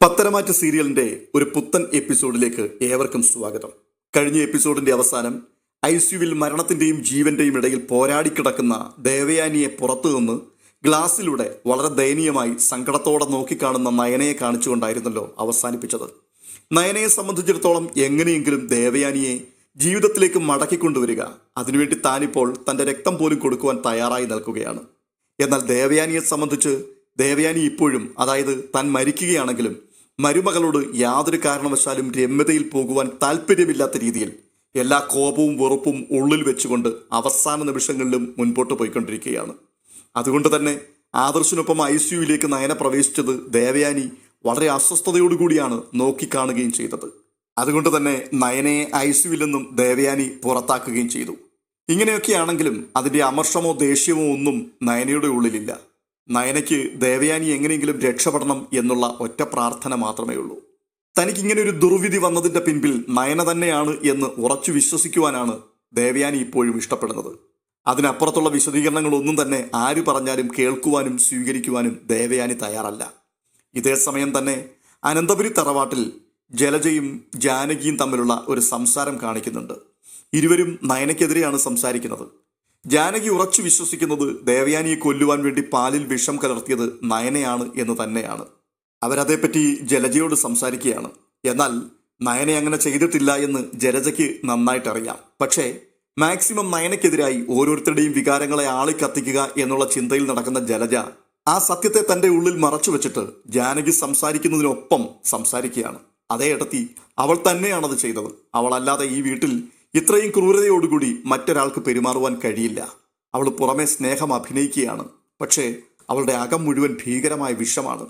പത്തരമാറ്റ് സീരിയലിന്റെ ഒരു പുത്തൻ എപ്പിസോഡിലേക്ക് ഏവർക്കും സ്വാഗതം. കഴിഞ്ഞ എപ്പിസോഡിന്റെ അവസാനം ഐ സിയുവിൽ മരണത്തിന്റെയും ജീവന്റെയും ഇടയിൽ പോരാടിക്കിടക്കുന്ന ദേവയാനിയെ പുറത്തുനിന്ന് ഗ്ലാസ്സിലൂടെ വളരെ ദയനീയമായി സങ്കടത്തോടെ നോക്കിക്കാണുന്ന നയനയെ കാണിച്ചുകൊണ്ടായിരുന്നല്ലോ അവസാനിപ്പിച്ചത്. നയനയെ സംബന്ധിച്ചിടത്തോളം എങ്ങനെയെങ്കിലും ദേവയാനിയെ ജീവിതത്തിലേക്ക് മടക്കിക്കൊണ്ടുവരിക. അതിനുവേണ്ടി താനിപ്പോൾ തന്റെ രക്തം പോലും കൊടുക്കുവാൻ തയ്യാറായി നിൽക്കുകയാണ്. എന്നാൽ ദേവയാനിയെ സംബന്ധിച്ച് ദേവയാനി ഇപ്പോഴും അതായത് താൻ മരിക്കുകയാണെങ്കിലും മരുമകളോട് യാതൊരു കാരണവശാലും രമ്യതയിൽ പോകുവാൻ താല്പര്യമില്ലാത്ത രീതിയിൽ എല്ലാ കോപവും വെറുപ്പും ഉള്ളിൽ വെച്ചുകൊണ്ട് അവസാന നിമിഷങ്ങളിലും മുൻപോട്ട് പോയിക്കൊണ്ടിരിക്കുകയാണ്. അതുകൊണ്ട് തന്നെ ആദർശിനൊപ്പം ഐ സിയുവിലേക്ക് നയന പ്രവേശിച്ചത് ദേവയാനി വളരെ അസ്വസ്ഥതയോടുകൂടിയാണ് നോക്കിക്കാണുകയും ചെയ്തത്. അതുകൊണ്ട് തന്നെ നയനയെ ഐ സിയുവിൽ നിന്നും ദേവയാനി പുറത്താക്കുകയും ചെയ്തു. ഇങ്ങനെയൊക്കെയാണെങ്കിലും അതിന്റെ അമർഷമോ ദേഷ്യമോ ഒന്നും നയനയുടെ ഉള്ളിലില്ല. നയനയ്ക്ക് ദേവയാനി എങ്ങനെയെങ്കിലും രക്ഷപ്പെടണം എന്നുള്ള ഒറ്റ പ്രാർത്ഥന മാത്രമേ ഉള്ളൂ. തനിക്കിങ്ങനെ ഒരു ദുർവിധി വന്നതിന്റെ പിൻപിൽ നയന തന്നെയാണ് എന്ന് ഉറച്ചു വിശ്വസിക്കുവാനാണ് ദേവയാനി ഇപ്പോഴും ഇഷ്ടപ്പെടുന്നത്. അതിനപ്പുറത്തുള്ള വിശദീകരണങ്ങളൊന്നും തന്നെ ആര് പറഞ്ഞാലും കേൾക്കുവാനും സ്വീകരിക്കുവാനും ദേവയാനി തയ്യാറല്ല. ഇതേ സമയം തന്നെ അനന്തപുരി തറവാട്ടിൽ ജലജയും ജാനകിയും തമ്മിലുള്ള ഒരു സംസാരം കാണിക്കുന്നുണ്ട്. ഇരുവരും നയനയ്ക്കെതിരെയാണ് സംസാരിക്കുന്നത്. ജാനകി ഉറച്ചു വിശ്വസിക്കുന്നത് ദേവയാനിയെ കൊല്ലുവാൻ വേണ്ടി പാലിൽ വിഷം കലർത്തിയത് നയനയാണ് എന്ന് തന്നെയാണ്. അവരതേപ്പറ്റി ജലജയോട് സംസാരിക്കുകയാണ്. എന്നാൽ നയനെ അങ്ങനെ ചെയ്തിട്ടില്ല എന്ന് ജലജയ്ക്ക് നന്നായിട്ടറിയാം. പക്ഷേ മാക്സിമം നയനയ്ക്കെതിരായി ഓരോരുത്തരുടെയും വികാരങ്ങളെ ആളിക്കത്തിക്കുക എന്നുള്ള ചിന്തയിൽ നടക്കുന്ന ജലജ ആ സത്യത്തെ തന്റെ ഉള്ളിൽ മറച്ചു വെച്ചിട്ട് ജാനകി സംസാരിക്കുന്നതിനൊപ്പം സംസാരിക്കുകയാണ്. അതേ ഇടത്തി അവൾ തന്നെയാണത് ചെയ്തത്. അവളല്ലാതെ ഈ വീട്ടിൽ ഇത്രയും ക്രൂരതയോടുകൂടി മറ്റൊരാൾക്ക് പെരുമാറുവാൻ കഴിയില്ല. അവൾ പുറമെ സ്നേഹം അഭിനയിക്കുകയാണ്. പക്ഷേ അവളുടെ അകം മുഴുവൻ ഭീകരമായ വിഷമാണ്.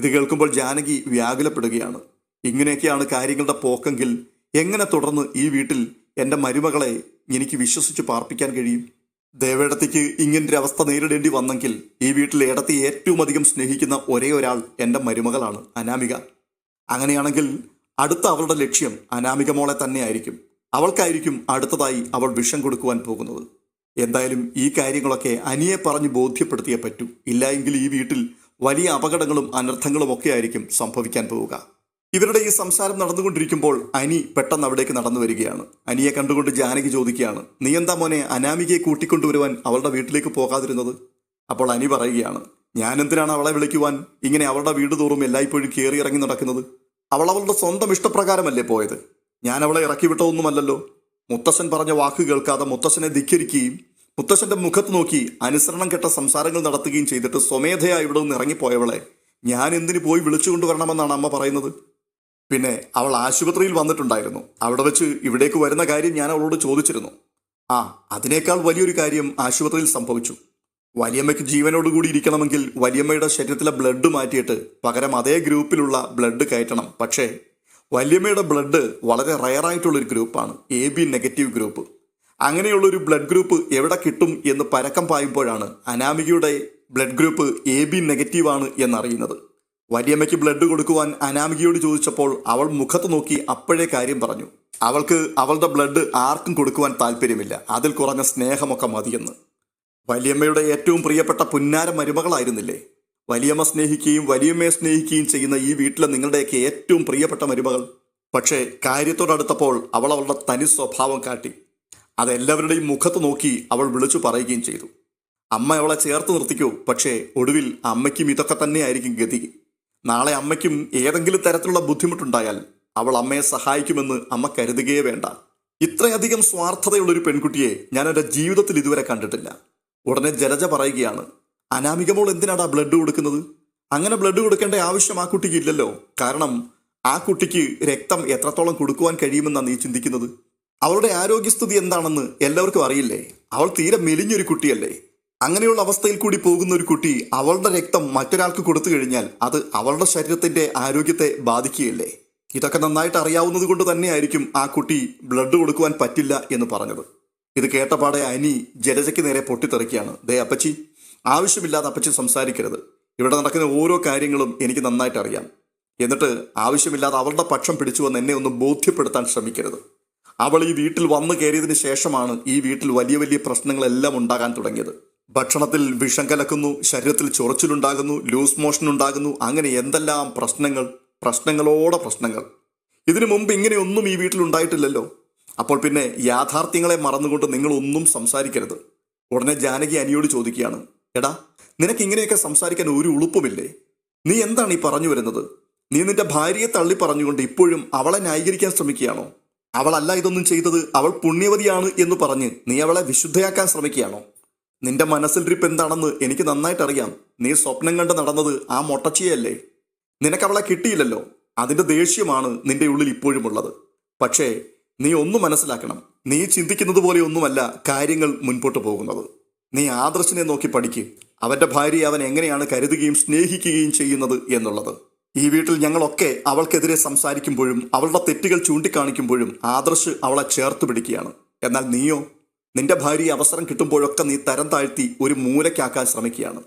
ഇത് കേൾക്കുമ്പോൾ ജാനകി വ്യാകുലപ്പെടുകയാണ്. ഇങ്ങനെയൊക്കെയാണ് കാര്യങ്ങളുടെ പോക്കെങ്കിൽ എങ്ങനെ തുടർന്ന് ഈ വീട്ടിൽ എന്റെ മരുമകളെ എനിക്ക് വിശ്വസിച്ച് പാർപ്പിക്കാൻ കഴിയും? ദേവേടത്തിക്ക് ഇങ്ങനൊരു അവസ്ഥ നേരിടേണ്ടി വന്നെങ്കിൽ ഈ വീട്ടിൽ ഇടത്തെ ഏറ്റവും അധികം സ്നേഹിക്കുന്ന ഒരേ ഒരാൾ എന്റെ മരുമകളാണ് അനാമിക. അങ്ങനെയാണെങ്കിൽ അടുത്ത അവളുടെ ലക്ഷ്യം അനാമിക മോളെ തന്നെയായിരിക്കും. അവൾക്കായിരിക്കും അടുത്തതായി അവൾ വിഷം കൊടുക്കുവാൻ പോകുന്നത്. എന്തായാലും ഈ കാര്യങ്ങളൊക്കെ അനിയെ പറഞ്ഞ് ബോധ്യപ്പെടുത്തിയേ പറ്റൂ. ഇല്ലായെങ്കിൽ ഈ വീട്ടിൽ വലിയ അപകടങ്ങളും അനർത്ഥങ്ങളും ഒക്കെ ആയിരിക്കും സംഭവിക്കാൻ പോവുക. ഇവരുടെ ഈ സംസാരം നടന്നുകൊണ്ടിരിക്കുമ്പോൾ അനി പെട്ടെന്ന് അവിടേക്ക് നടന്നു വരികയാണ്. അനിയെ കണ്ടുകൊണ്ട് ജാനകി ചോദിക്കുകയാണ് നീ എന്താ മോനെ അനാമികയെ കൂട്ടിക്കൊണ്ടുവരുവാൻ അവളുടെ വീട്ടിലേക്ക് പോകാതിരുന്നത്? അപ്പോൾ അനി പറയുകയാണ് ഞാൻ എന്തിനാണ് അവളെ വിളിക്കുവാൻ? ഇങ്ങനെ അവളുടെ വീട് തോറും എല്ലായ്പ്പോഴും കയറി ഇറങ്ങി നടക്കുന്നത്. അവൾ അവളുടെ സ്വന്തം ഇഷ്ടപ്രകാരമല്ലേ പോയത്? ഞാൻ അവളെ ഇറക്കി വിട്ടതൊന്നുമല്ലല്ലോ. മുത്തശ്ശൻ പറഞ്ഞ വാക്ക് കേൾക്കാതെ മുത്തശ്ശനെ ധിക്കരിക്കുകയും മുത്തശ്ശന്റെ മുഖത്ത് നോക്കി അനുസരണം കെട്ട സംസാരങ്ങൾ നടത്തുകയും ചെയ്തിട്ട് സ്വമേധയാ ഇവിടെ നിന്ന് ഇറങ്ങിപ്പോയവളെ. ഞാൻ എന്തിനു പോയി വിളിച്ചുകൊണ്ടുവരണമെന്നാണ് അമ്മ പറയുന്നത്? പിന്നെ അവൾ ആശുപത്രിയിൽ വന്നിട്ടുണ്ടായിരുന്നു. അവിടെ വെച്ച് ഇവിടേക്ക് വരുന്ന കാര്യം ഞാൻ അവളോട് ചോദിച്ചിരുന്നു. ആ അതിനേക്കാൾ വലിയൊരു കാര്യം ആശുപത്രിയിൽ സംഭവിച്ചു. വലിയമ്മയ്ക്ക് ജീവനോടുകൂടി ഇരിക്കണമെങ്കിൽ വലിയമ്മയുടെ ശരീരത്തിലെ ബ്ലഡ് മാറ്റിയിട്ട് പകരം അതേ ഗ്രൂപ്പിലുള്ള ബ്ലഡ് കയറ്റണം. പക്ഷേ വല്യമ്മയുടെ ബ്ലഡ് വളരെ റയറായിട്ടുള്ളൊരു ഗ്രൂപ്പാണ് എ ബി നെഗറ്റീവ് ഗ്രൂപ്പ് അങ്ങനെയുള്ളൊരു ബ്ലഡ് ഗ്രൂപ്പ് എവിടെ കിട്ടും എന്ന് പരക്കം പായുമ്പോഴാണ് അനാമികയുടെ blood group A B negative ആണ് എന്നറിയുന്നത്. വല്യമ്മയ്ക്ക് ബ്ലഡ് കൊടുക്കുവാൻ അനാമികയോട് ചോദിച്ചപ്പോൾ അവൾ മുഖത്ത് നോക്കി അപ്പോഴേ കാര്യം പറഞ്ഞു. അവൾക്ക് അവളുടെ ബ്ലഡ് ആർക്കും കൊടുക്കുവാൻ താല്പര്യമില്ല. അതിൽ കുറഞ്ഞ സ്നേഹമൊക്കെ മതിയെന്ന്. വലിയമ്മയുടെ ഏറ്റവും പ്രിയപ്പെട്ട പുന്നാര മരുമകളായിരുന്നില്ലേ? വലിയമ്മ സ്നേഹിക്കുകയും വലിയമ്മയെ സ്നേഹിക്കുകയും ചെയ്യുന്ന ഈ വീട്ടിലെ നിങ്ങളുടെയൊക്കെ ഏറ്റവും പ്രിയപ്പെട്ട മരുമകൾ. പക്ഷേ കാര്യത്തോടടുത്തപ്പോൾ അവൾ അവളുടെ തനി സ്വഭാവം കാട്ടി. അതെല്ലാവരുടെയും മുഖത്ത് നോക്കി അവൾ വിളിച്ചു പറയുകയും ചെയ്തു. അമ്മ അവളെ ചേർത്ത് നിർത്തിക്കൂ. പക്ഷേ ഒടുവിൽ അമ്മയ്ക്കും ഇതൊക്കെ തന്നെയായിരിക്കും ഗതി. നാളെ അമ്മയ്ക്കും ഏതെങ്കിലും തരത്തിലുള്ള ബുദ്ധിമുട്ടുണ്ടായാൽ അവൾ അമ്മയെ സഹായിക്കുമെന്ന് അമ്മ കരുതുകയേ വേണ്ട. ഇത്രയധികം സ്വാർത്ഥതയുള്ളൊരു പെൺകുട്ടിയെ ഞാൻ എന്റെ ജീവിതത്തിൽ ഇതുവരെ കണ്ടിട്ടില്ല. ഉടനെ ജലജ പറയുകയാണ് അനാമികമോൾ എന്തിനാടാ ബ്ലഡ് കൊടുക്കുന്നത്? അങ്ങനെ ബ്ലഡ് കൊടുക്കേണ്ട ആവശ്യം ആ കുട്ടിക്ക് ഇല്ലല്ലോ. കാരണം ആ കുട്ടിക്ക് രക്തം എത്രത്തോളം കൊടുക്കുവാൻ കഴിയുമെന്നാണ് നീ ചിന്തിക്കുന്നത്. അവളുടെ ആരോഗ്യസ്ഥിതി എന്താണെന്ന് എല്ലാവർക്കും അറിയില്ലേ? അവൾ തീരെ മെലിഞ്ഞൊരു കുട്ടിയല്ലേ. അങ്ങനെയുള്ള അവസ്ഥയിൽ കൂടി പോകുന്ന ഒരു കുട്ടി അവളുടെ രക്തം മറ്റൊരാൾക്ക് കൊടുത്തു കഴിഞ്ഞാൽ അത് അവളുടെ ശരീരത്തിന്റെ ആരോഗ്യത്തെ ബാധിക്കുകയല്ലേ? ഇതൊക്കെ നന്നായിട്ട് അറിയാവുന്നത് കൊണ്ട് തന്നെയായിരിക്കും ആ കുട്ടി ബ്ലഡ് കൊടുക്കുവാൻ പറ്റില്ല എന്ന് പറഞ്ഞത്. ഇത് കേട്ടപാടെ അനി ജലജയ്ക്ക് നേരെ പൊട്ടിത്തെറിക്കുകയാണ്. ദേ അപ്പച്ചി ആവശ്യമില്ലാതെ അപ്പച്ചി സംസാരിക്കരുത്. ഇവിടെ നടക്കുന്ന ഓരോ കാര്യങ്ങളും എനിക്ക് നന്നായിട്ട് അറിയാം. എന്നിട്ട് ആവശ്യമില്ലാതെ അവളുടെ പക്ഷം പിടിച്ചു വന്ന് എന്നെ ഒന്ന് ബോധ്യപ്പെടുത്താൻ ശ്രമിക്കരുത്. അവൾ ഈ വീട്ടിൽ വന്നു കയറിയതിന് ശേഷമാണ് ഈ വീട്ടിൽ വലിയ വലിയ പ്രശ്നങ്ങളെല്ലാം ഉണ്ടാകാൻ തുടങ്ങിയത്. ഭക്ഷണത്തിൽ വിഷം കലക്കുന്നു ശരീരത്തിൽ ചൊറച്ചിലുണ്ടാകുന്നു ലൂസ് മോഷൻ ഉണ്ടാകുന്നു അങ്ങനെ എന്തെല്ലാം പ്രശ്നങ്ങൾ പ്രശ്നങ്ങളോടെ പ്രശ്നങ്ങൾ. ഇതിനു മുമ്പ് ഇങ്ങനെയൊന്നും ഈ വീട്ടിൽ ഉണ്ടായിട്ടില്ലല്ലോ. അപ്പോൾ പിന്നെ യാഥാർത്ഥ്യങ്ങളെ മറന്നുകൊണ്ട് നിങ്ങളൊന്നും സംസാരിക്കരുത്. ഉടനെ ജാനകി അനിയോട് ചോദിക്കുകയാണ് എടാ നിനക്ക് ഇങ്ങനെയൊക്കെ സംസാരിക്കാൻ ഒരു ഉളുപ്പുമില്ലേ? നീ എന്താണ് ഈ പറഞ്ഞു വരുന്നത്? നീ നിന്റെ ഭാര്യയെ തള്ളി പറഞ്ഞുകൊണ്ട് ഇപ്പോഴും അവളെ ന്യായീകരിക്കാൻ ശ്രമിക്കുകയാണോ? അവളല്ല ഇതൊന്നും ചെയ്തത് അവൾ പുണ്യവതിയാണ് എന്ന് പറഞ്ഞ് നീ അവളെ വിശുദ്ധയാക്കാൻ ശ്രമിക്കുകയാണോ? നിന്റെ മനസ്സിൽ മനസ്സിലിരിപ്പ് എന്താണെന്ന് എനിക്ക് നന്നായിട്ട് അറിയാം നീ സ്വപ്നം കണ്ട് നടന്നത് ആ മൊട്ടച്ചിയല്ലേ നിനക്ക് അവളെ കിട്ടിയില്ലല്ലോ. അതിന്റെ ദേഷ്യമാണ് നിന്റെ ഉള്ളിൽ ഇപ്പോഴും ഉള്ളത്. പക്ഷേ നീ ഒന്ന് മനസ്സിലാക്കണം. നീ ചിന്തിക്കുന്നത് പോലെയൊന്നുമല്ല കാര്യങ്ങൾ മുൻപോട്ട് പോകുന്നത്. നീ ആദർശിനെ നോക്കി പഠിക്ക്. അവന്റെ ഭാര്യയെ അവൻ എങ്ങനെയാണ് കരുതുകയും സ്നേഹിക്കുകയും ചെയ്യുന്നത് എന്നുള്ളത്. ഈ വീട്ടിൽ ഞങ്ങളൊക്കെ അവൾക്കെതിരെ സംസാരിക്കുമ്പോഴും അവളുടെ തെറ്റുകൾ ചൂണ്ടിക്കാണിക്കുമ്പോഴും ആദർശ് അവളെ ചേർത്ത് പിടിക്കുകയാണ്. എന്നാൽ നീയോ നിന്റെ ഭാര്യയെ അവസരം കിട്ടുമ്പോഴൊക്കെ നീ തരം താഴ്ത്തി ഒരു മൂലയ്ക്കാക്കാൻ ശ്രമിക്കുകയാണ്.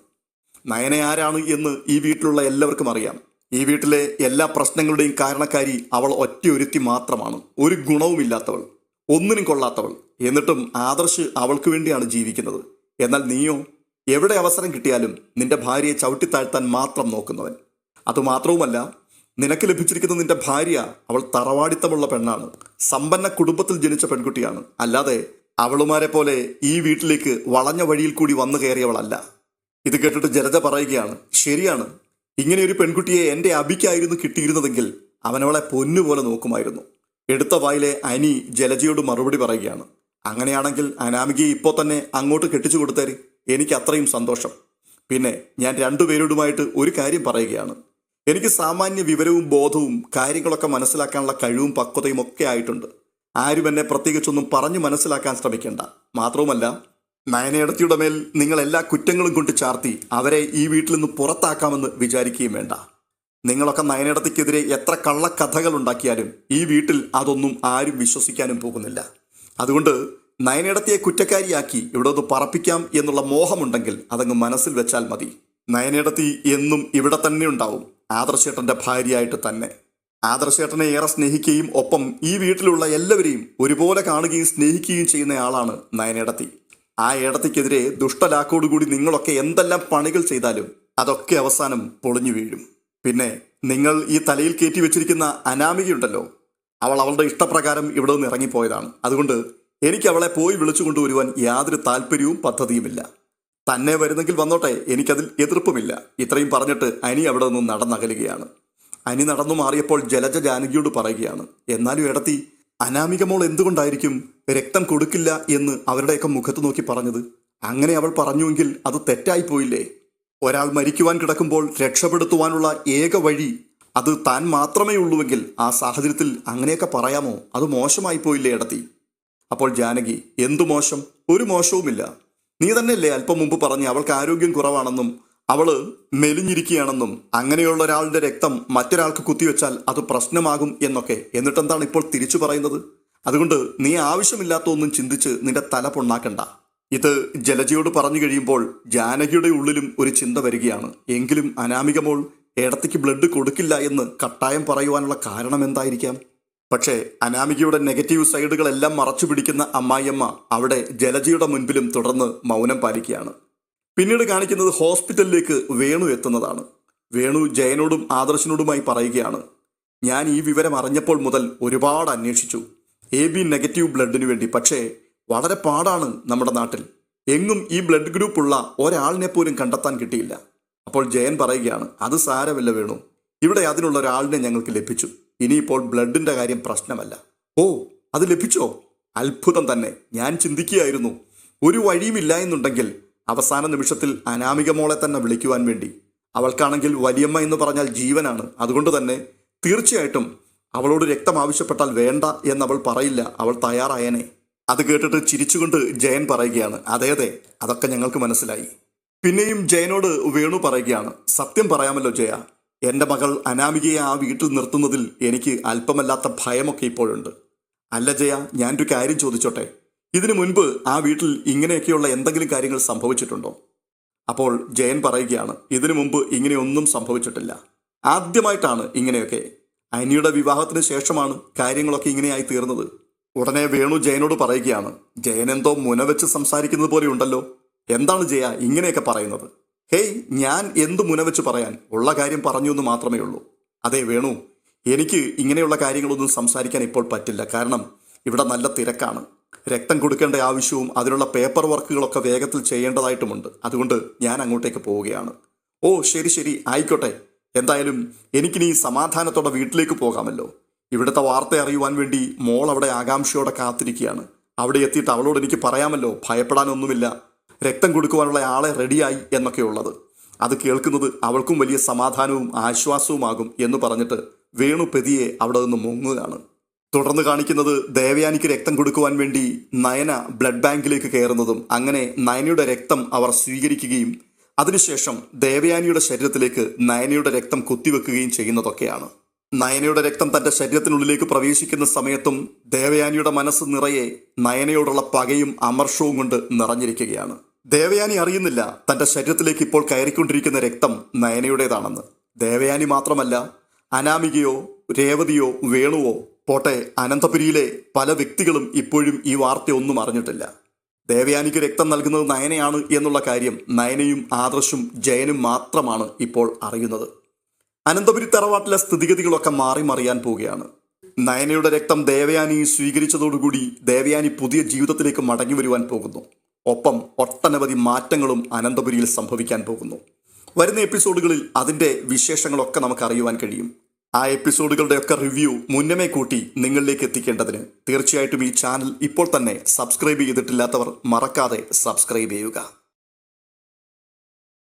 നയന ആരാണ് എന്ന് ഈ വീട്ടിലുള്ള എല്ലാവർക്കും അറിയാം. ഈ വീട്ടിലെ എല്ലാ പ്രശ്നങ്ങളുടെയും കാരണക്കാരി അവൾ ഒറ്റയൊരുത്തി മാത്രമാണ്. ഒരു ഗുണവുമില്ലാത്തവൾ ഒന്നിനും കൊള്ളാത്തവൾ. എന്നിട്ടും ആദർശ് അവൾക്ക് വേണ്ടിയാണ് ജീവിക്കുന്നത്. എന്നാൽ നീയോ എവിടെ അവസരം കിട്ടിയാലും നിന്റെ ഭാര്യയെ ചവിട്ടിത്താഴ്ത്താൻ മാത്രം നോക്കുന്നവൻ. അതുമാത്രവുമല്ല നിനക്ക് ലഭിച്ചിരിക്കുന്ന നിന്റെ ഭാര്യ അവൾ തറവാടിത്തമുള്ള പെണ്ണാണ്. സമ്പന്ന കുടുംബത്തിൽ ജനിച്ച പെൺകുട്ടിയാണ്. അല്ലാതെ അവളുമാരെ പോലെ ഈ വീട്ടിലേക്ക് വളഞ്ഞ വഴിയിൽ കൂടി വന്നു കയറിയവളല്ല. ഇത് കേട്ടിട്ട് ജലജ പറയുകയാണ് ശരിയാണ്. ഇങ്ങനെ ഒരു പെൺകുട്ടിയെ എന്റെ അബിക്കായിരുന്നു കിട്ടിയിരുന്നതെങ്കിൽ അവനവളെ പൊന്നുപോലെ നോക്കുമായിരുന്നു. എടുത്ത വായിലെ അനി ജലജയോട് മറുപടി പറയുകയാണ് അങ്ങനെയാണെങ്കിൽ അനാമികയെ ഇപ്പോൾ തന്നെ അങ്ങോട്ട് കെട്ടിച്ചു കൊടുത്തേര്. എനിക്ക് അത്രയും സന്തോഷം. പിന്നെ ഞാൻ രണ്ടുപേരോടുമായിട്ട് ഒരു കാര്യം പറയുകയാണ്. എനിക്ക് സാമാന്യ വിവരവും ബോധവും കാര്യങ്ങളൊക്കെ മനസ്സിലാക്കാനുള്ള കഴിവും പക്വതയും ഒക്കെ ആയിട്ടുണ്ട്. ആരും എന്നെ പ്രത്യേകിച്ചൊന്നും പറഞ്ഞു മനസ്സിലാക്കാൻ ശ്രമിക്കേണ്ട. മാത്രവുമല്ല നയനയിടത്തിയുടെ മേൽ നിങ്ങൾ എല്ലാ കുറ്റങ്ങളും കൊണ്ട് ചാർത്തി അവരെ ഈ വീട്ടിൽ നിന്ന് പുറത്താക്കാമെന്ന് വിചാരിക്കുകയും വേണ്ട. നിങ്ങളൊക്കെ നയനയിടത്തിക്കെതിരെ എത്ര കള്ളക്കഥകൾ ഉണ്ടാക്കിയാലും ഈ വീട്ടിൽ അതൊന്നും ആരും വിശ്വസിക്കാനും പോകുന്നില്ല. അതുകൊണ്ട് നയനിടത്തിയെ കുറ്റക്കാരിയാക്കി ഇവിടെ ഒന്ന് പറപ്പിക്കാം എന്നുള്ള മോഹമുണ്ടെങ്കിൽ അതങ്ങ് മനസ്സിൽ വെച്ചാൽ മതി. നയനിടത്തി എന്നും ഇവിടെ തന്നെ ഉണ്ടാവും. ആദർശേട്ടന്റെ ഭാര്യയായിട്ട് തന്നെ. ആദർശേട്ടനെ ഏറെ സ്നേഹിക്കുകയും ഒപ്പം ഈ വീട്ടിലുള്ള എല്ലാവരെയും ഒരുപോലെ കാണുകയും സ്നേഹിക്കുകയും ചെയ്യുന്ന ആളാണ് നയനേടത്തി. ആ ഏടത്തിക്കെതിരെ ദുഷ്ടലാക്കോടുകൂടി നിങ്ങളൊക്കെ എന്തെല്ലാം പണികൾ ചെയ്താലും അതൊക്കെ അവസാനം പൊളിഞ്ഞു വീഴും. പിന്നെ നിങ്ങൾ ഈ തലയിൽ കയറ്റി വെച്ചിരിക്കുന്ന അനാമികയുണ്ടല്ലോ അവൾ അവളുടെ ഇഷ്ടപ്രകാരം ഇവിടെ നിന്ന് ഇറങ്ങിപ്പോയതാണ്. അതുകൊണ്ട് എനിക്ക് അവളെ പോയി വിളിച്ചു കൊണ്ടുവരുവാൻ യാതൊരു താല്പര്യവും പദ്ധതിയുമില്ല. തന്നെ വരുന്നെങ്കിൽ വന്നോട്ടെ എനിക്കതിൽ എതിർപ്പുമില്ല. ഇത്രയും പറഞ്ഞിട്ട് അനി അവിടെ നിന്നും നടന്നകലുകയാണ്. അനി നടന്നു മാറിയപ്പോൾ ജലജ ജാനകിയോട് പറയുകയാണ് എന്നാലും ഇടത്തി അനാമികമോൾ എന്തുകൊണ്ടായിരിക്കും രക്തം കൊടുക്കില്ല എന്ന് അവരുടെയൊക്കെ മുഖത്ത് നോക്കി പറഞ്ഞത്? അങ്ങനെ അവൾ പറഞ്ഞുവെങ്കിൽ അത് തെറ്റായി പോയില്ലേ ഒരാൾ മരിക്കുവാൻ കിടക്കുമ്പോൾ രക്ഷപ്പെടുത്തുവാനുള്ള ഏക വഴി അത് താൻ മാത്രമേ ഉള്ളൂവെങ്കിൽ ആ സാഹചര്യത്തിൽ അങ്ങനെയൊക്കെ പറയാമോ? അത് മോശമായി പോയില്ലേ ഇടത്തി അപ്പോൾ ജാനകി എന്തു മോശം? ഒരു മോശവുമില്ല. നീ തന്നെയല്ലേ അല്പം മുമ്പ് പറഞ്ഞ് അവൾക്ക് ആരോഗ്യം കുറവാണെന്നും അവൾ മെലിഞ്ഞിരിക്കുകയാണെന്നും അങ്ങനെയുള്ള ഒരാളുടെ രക്തം മറ്റൊരാൾക്ക് കുത്തിവെച്ചാൽ അത് പ്രശ്നമാകും എന്നൊക്കെ. എന്നിട്ടെന്താണ് ഇപ്പോൾ തിരിച്ചു പറയുന്നത്? അതുകൊണ്ട് നീ ആവശ്യമില്ലാത്ത ഒന്നും ചിന്തിച്ച് നിന്റെ തല പൊണ്ണാക്കണ്ട. ഇത് ജലജയോട് പറഞ്ഞു കഴിയുമ്പോൾ ജാനകിയുടെ ഉള്ളിലും ഒരു ചിന്ത വരികയാണ്. എങ്കിലും അനാമിക മോൾ ഏടത്തിക്ക് ബ്ലഡ് കൊടുക്കില്ല എന്ന് കട്ടായം പറയുവാനുള്ള കാരണം എന്തായിരിക്കാം? പക്ഷേ അനാമികയുടെ നെഗറ്റീവ് സൈഡുകളെല്ലാം മറച്ചു പിടിക്കുന്ന അമ്മായിയമ്മ അവിടെ ജലജിയുടെ മുൻപിലും തുടർന്ന് മൗനം പാലിക്കുകയാണ്. പിന്നീട് കാണിക്കുന്നത് ഹോസ്പിറ്റലിലേക്ക് വേണു എത്തുന്നതാണ്. വേണു ജയനോടും ആദർശനോടുമായി പറയുകയാണ്. ഞാൻ ഈ വിവരം അറിഞ്ഞപ്പോൾ മുതൽ ഒരുപാട് അന്വേഷിച്ചു. എ ബി നെഗറ്റീവ് ബ്ലഡിന് വേണ്ടി. പക്ഷേ വളരെ പാടാണ് നമ്മുടെ നാട്ടിൽ. എങ്ങും ഈ ബ്ലഡ് ഗ്രൂപ്പ് ഉള്ള ഒരാളിനെ പോലും കണ്ടെത്താൻ കിട്ടിയില്ല. അപ്പോൾ ജയൻ പറയുകയാണ് അത് സാരമില്ല വേണു. ഇവിടെ അതിനുള്ള ഒരാളിനെ ഞങ്ങൾക്ക് ലഭിച്ചു. ഇനിയിപ്പോൾ ബ്ലഡിന്റെ കാര്യം പ്രശ്നമല്ല. ഓ അത് ലഭിച്ചോ? അത്ഭുതം തന്നെ. ഞാൻ ചിന്തിക്കുകയായിരുന്നു. ഒരു വഴിയുമില്ല എന്നുണ്ടെങ്കിൽ അവസാന നിമിഷത്തിൽ അനാമിക മോളെ തന്നെ വിളിക്കുവാൻ വേണ്ടി. അവൾക്കാണെങ്കിൽ വലിയമ്മ എന്ന് പറഞ്ഞാൽ ജീവനാണ്. അതുകൊണ്ട് തന്നെ തീർച്ചയായിട്ടും അവളോട് രക്തം ആവശ്യപ്പെട്ടാൽ വേണ്ട എന്നവൾ പറയില്ല. അവൾ തയ്യാറായനെ. അത് കേട്ടിട്ട് ചിരിച്ചുകൊണ്ട് ജയൻ പറയുകയാണ് അതെ അതെ. അതൊക്കെ ഞങ്ങൾക്ക് മനസ്സിലായി. പിന്നെയും ജയനോട് വേണു പറയുകയാണ്. സത്യം പറയാമല്ലോ ജയ. എന്റെ മകൾ അനാമികയെ ആ വീട്ടിൽ നിർത്തുന്നതിൽ എനിക്ക് അല്പമല്ലാത്ത ഭയമൊക്കെ ഇപ്പോഴുണ്ട്. അല്ല ജയ ഞാനൊരു കാര്യം ചോദിച്ചോട്ടെ. ഇതിനു മുൻപ് ആ വീട്ടിൽ ഇങ്ങനെയൊക്കെയുള്ള എന്തെങ്കിലും കാര്യങ്ങൾ സംഭവിച്ചിട്ടുണ്ടോ? അപ്പോൾ ജയൻ പറയുകയാണ് ഇതിനു മുമ്പ് ഇങ്ങനെയൊന്നും സംഭവിച്ചിട്ടില്ല. ആദ്യമായിട്ടാണ് ഇങ്ങനെയൊക്കെ. അനിയുടെ വിവാഹത്തിന് ശേഷമാണ് കാര്യങ്ങളൊക്കെ ഇങ്ങനെയായി തീർന്നത്. ഉടനെ വേണു ജയനോട് പറയുകയാണ് ജയൻ എന്തോ മുനവെച്ച് സംസാരിക്കുന്നത് പോലെ ഉണ്ടല്ലോ. എന്താണ് ജയ ഇങ്ങനെയൊക്കെ പറയുന്നത്? ഹേയ് ഞാൻ എന്തു മുനവെച്ച് പറയാൻ? ഉള്ള കാര്യം പറഞ്ഞു എന്ന് മാത്രമേ ഉള്ളൂ. അതെ വേണു. എനിക്ക് ഇങ്ങനെയുള്ള കാര്യങ്ങളൊന്നും സംസാരിക്കാൻ ഇപ്പോൾ പറ്റില്ല. കാരണം ഇവിടെ നല്ല തിരക്കാണ്. രക്തം കൊടുക്കേണ്ട ആവശ്യവും അതിനുള്ള പേപ്പർ വർക്കുകളൊക്കെ വേഗത്തിൽ ചെയ്യേണ്ടതായിട്ടുമുണ്ട്. അതുകൊണ്ട് ഞാൻ അങ്ങോട്ടേക്ക് പോവുകയാണ്. ഓ ശരി ശരി. ആയിക്കോട്ടെ. എന്തായാലും എനിക്കിനി സമാധാനത്തോടെ വീട്ടിലേക്ക് പോകാമല്ലോ. ഇവിടുത്തെ വാർത്ത അറിയുവാൻ വേണ്ടി മോൾ അവിടെ ആകാംക്ഷയോടെ കാത്തിരിക്കുകയാണ്. അവിടെ എത്തിയിട്ട് അവളോട് എനിക്ക് പറയാമല്ലോ. ഭയപ്പെടാനൊന്നുമില്ല. രക്തം കൊടുക്കുവാനുള്ള ആളെ റെഡിയായി എന്നൊക്കെയുള്ളത്. അത് കേൾക്കുന്നത് അവൾക്കും വലിയ സമാധാനവും ആശ്വാസവുമാകും എന്ന് പറഞ്ഞിട്ട് വേണു പെതിയെ അവിടെ നിന്ന് മുങ്ങുകയാണ്. തുടർന്ന് കാണിക്കുന്നത് ദേവയാനിക്ക് രക്തം കൊടുക്കുവാൻ വേണ്ടി നയന ബ്ലഡ് ബാങ്കിലേക്ക് കയറുന്നതും അങ്ങനെ നയനയുടെ രക്തം അവർ സ്വീകരിക്കുകയും അതിനുശേഷം ദേവയാനിയുടെ ശരീരത്തിലേക്ക് നയനയുടെ രക്തം കുത്തിവെക്കുകയും ചെയ്യുന്നതൊക്കെയാണ്. നയനയുടെ രക്തം തന്റെ ശരീരത്തിനുള്ളിലേക്ക് പ്രവേശിക്കുന്ന സമയത്തും ദേവയാനിയുടെ മനസ്സ് നിറയെ നയനയോടുള്ള പകയും അമർഷവും കൊണ്ട് നിറഞ്ഞിരിക്കുകയാണ്. ദേവയാനി അറിയുന്നില്ല. തന്റെ ശരീരത്തിലേക്ക് ഇപ്പോൾ കയറിക്കൊണ്ടിരിക്കുന്ന രക്തം നയനയുടേതാണെന്ന്. ദേവയാനി മാത്രമല്ല അനാമികയോ രേവതിയോ വേണുവോ പോട്ടെ അനന്തപുരിയിലെ പല വ്യക്തികളും ഇപ്പോഴും ഈ വാർത്തയൊന്നും അറിഞ്ഞിട്ടില്ല. ദേവയാനിക്ക് രക്തം നൽകുന്നത് നയനയാണ് എന്നുള്ള കാര്യം നയനയും ആദർശും ജയനും മാത്രമാണ് ഇപ്പോൾ അറിയുന്നത്. അനന്തപുരി തറവാട്ടിലെ സ്ഥിതിഗതികളൊക്കെ മാറി മറിയാൻ പോവുകയാണ്. നയനയുടെ രക്തം ദേവയാനി സ്വീകരിച്ചതോടുകൂടി ദേവയാനി പുതിയ ജീവിതത്തിലേക്ക് മടങ്ങി വരുവാൻ പോകുന്നു. ഒപ്പം ഒട്ടനവധി മാറ്റങ്ങളും അനന്തപുരിയിൽ സംഭവിക്കാൻ പോകുന്നു. വരുന്ന എപ്പിസോഡുകളിൽ അതിന്റെ വിശേഷങ്ങളൊക്കെ നമുക്ക് അറിയുവാൻ കഴിയും. ആ എപ്പിസോഡുകളുടെയൊക്കെ റിവ്യൂ മുന്നമേ കൂട്ടി നിങ്ങളിലേക്ക് എത്തിക്കേണ്ടതിന് തീർച്ചയായിട്ടും ഈ ചാനൽ ഇപ്പോൾ തന്നെ സബ്സ്ക്രൈബ് ചെയ്തിട്ടില്ലാത്തവർ മറക്കാതെ സബ്സ്ക്രൈബ് ചെയ്യുക.